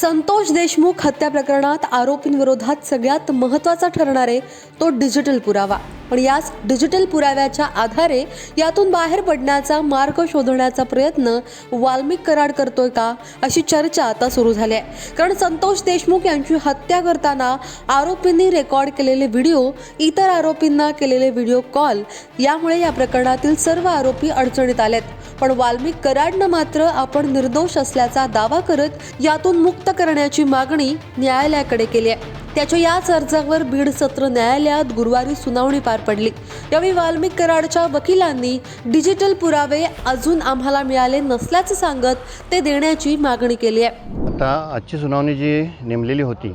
संतोष देशमुख हत्या प्रकरणात आरोपींविरोधात सगळ्यात महत्त्वाचा ठरणारे तो डिजिटल पुरावा. पण याच डिजिटल पुराव्याच्या आधारे यातून बाहेर पडण्याचा मार्ग शोधण्याचा प्रयत्न वाल्मिक कराड करतोय का अशी चर्चा आता सुरू झाली आहे कारण संतोष देशमुख यांची हत्या करताना आरोपींनी रेकॉर्ड केलेले व्हिडिओ इतर आरोपींना केलेले व्हिडिओ कॉल यामुळे या प्रकरणातील सर्व आरोपी अडचणीत आलेत. पण वाल्मिक कराडनं मात्र आपण निर्दोष असल्याचा दावा करत यातून मुक्त करण्याची मागणी न्यायालयाकडे केली आहे. त्याच्या याच अर्जावर बीड सत्र न्यायालयात गुरुवारी सुनावणी पार पडली. यावेळी वाल्मिक कराडच्या वकिलांनी डिजिटल पुरावे अजून आम्हाला मिळाले नसल्याचं सांगत ते देण्याची मागणी केली आहे. आता आजची सुनावणी जी नेमलेली होती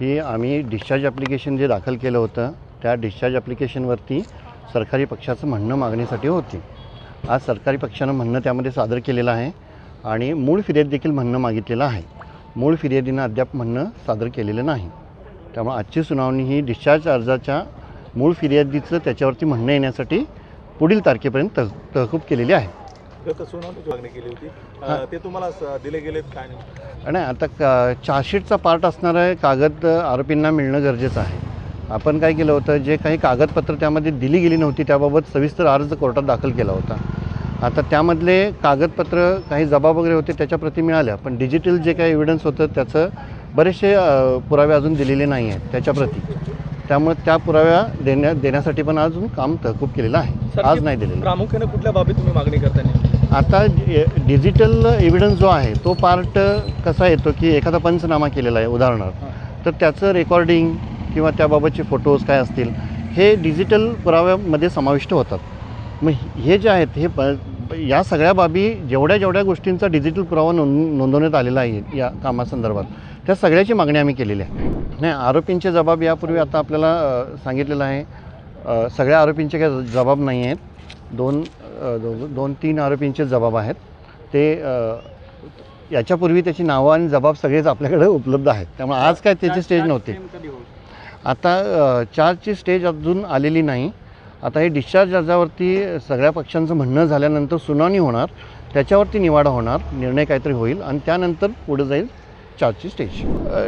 ही आम्ही डिस्चार्ज ॲप्लिकेशन जे दाखल केलं होतं त्या डिस्चार्ज ॲप्लिकेशनवरती सरकारी पक्षाचं म्हणणं मागणीसाठी होती. आज सरकारी पक्षानं म्हणणं त्यामध्ये सादर केलेलं आहे आणि मूळ फिर्याद देखील म्हणणं मागितलेलं आहे. मूळ फिर्यादीनं अद्याप म्हणणं सादर केलेलं नाही. त्यामुळे आजची सुनावणी ही डिस्चार्ज अर्जाच्या मूळ फिर्यादीचं त्याच्यावरती म्हणणं येण्यासाठी पुढील तारखेपर्यंत तह तहकूब केलेली आहे. गत सुनावणीची मागणी केली होती अ, ते तुम्हाला स- दिले गेलेत काय नाही आणि आता क चार्जशीटचा पार्ट असणारं कागद आरोपींना मिळणं गरजेचं आहे. आपण काय केलं होतं जे काही कागदपत्र त्यामध्ये दिली गेली नव्हती त्याबाबत सविस्तर अर्ज कोर्टात दाखल केला होता. आता त्यामधले कागदपत्र काही जबाब वगैरे होते त्याच्या प्रती मिळाल्या. पण डिजिटल जे काही एव्हिडन्स होतं त्याचं बरेचसे पुरावे अजून दिलेले नाही आहेत त्याच्या प्रती. त्यामुळे त्या पुराव्या देण्या देण्यासाठी पण अजून काम तहकूब केलेलं आहे. आज नाही दिलेलं. प्रामुख्याने कुठल्या बाबी तुम्ही मागणी करताना आता डिजिटल एव्हिडन्स जो आहे तो पार्ट कसा येतो की एखादा पंचनामा केलेला आहे उदाहरणार्थ. तर त्याचं रेकॉर्डिंग किंवा त्याबाबतचे फोटोज काय असतील हे डिजिटल पुराव्यामध्ये समाविष्ट होतात. मग हे जे आहेत हे प या सगळ्या बाबी जेवढ्या जेवढ्या गोष्टींचा डिजिटल पुरावा नोंद नोंदवण्यात आलेला आहे या कामासंदर्भात त्या सगळ्याची मागणी आम्ही केलेली आहे. नाही आरोपींचे जबाब यापूर्वी आता आपल्याला सांगितलेलं आहे. सगळ्या आरोपींचे काही जबाब नाही आहेत. दोन दोन तीन आरोपींचे जबाब आहेत. ते याच्यापूर्वी त्याची नावं आणि जबाब सगळेच आपल्याकडे उपलब्ध आहेत. त्यामुळे आज काय त्याची स्टेज नव्हती. आता अ, चार्जची स्टेज अजून आलेली नाही. आता हे डिस्चार्ज अर्जावरती सगळ्या पक्षांचं म्हणणं झाल्यानंतर सुनावणी होणार त्याच्यावरती निवाडा होणार निर्णय काहीतरी होईल आणि त्यानंतर पुढे जाईल चार्जची स्टेज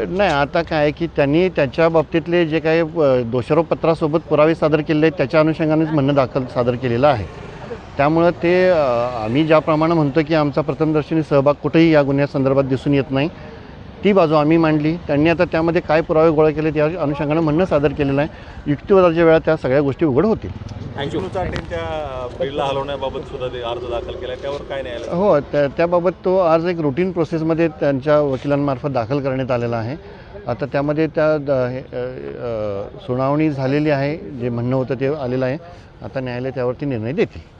नाही आता काय आहे की त्यांनी त्याच्या बाबतीतले जे काही दोषारोपत्रासोबत दोषारोपपत्रासोबत पुरावे सादर केलेले आहेत त्याच्या अनुषंगानेच म्हणणं दाखल सादर केलेलं आहे. त्यामुळं ते आम्ही ज्याप्रमाणे म्हणतो की आमचा प्रथमदर्शनी सहभाग कुठेही या गुन्ह्यासंदर्भात दिसून येत नाही. ती बाजू आम्ही मांडली. त्यांनी आता त्यामध्ये काय पुरावे गोळा केले त्या अनुषंगानं म्हणणं सादर केलेलं आहे. युक्तिवादाच्या वेळा त्या सगळ्या गोष्टी उघड होतील. विष्णू चाटेंच्या बीडला हलवण्याबाबत सुद्धा ते अर्ज दाखल केला त्यावर काय नाही आलं हो त्या त्याबाबत तो आज एक रुटीन प्रोसेसमध्ये त्यांच्या वकिलांमार्फत दाखल करण्यात आलेला आहे. आता त्यामध्ये त्या हे, सुनावणी झालेली आहे. जे म्हणणं होतं ते आलेलं आहे. आता न्यायालय त्यावरती निर्णय देतील.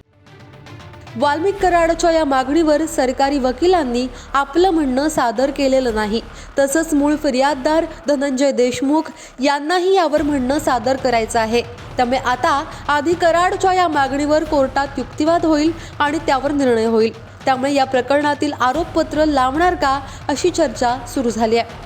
वाल्मिक कराडच्या या मागणीवर सरकारी वकिलांनी आपलं म्हणणं सादर केलेलं नाही. तसंच मूळ फिर्याददार धनंजय देशमुख यांनाही यावर म्हणणं सादर करायचं आहे. त्यामुळे आता आधी कराडच्या या मागणीवर कोर्टात युक्तिवाद होईल आणि त्यावर निर्णय होईल. त्यामुळे या प्रकरणातील आरोपपत्र लावणार का अशी चर्चा सुरू झाली आहे.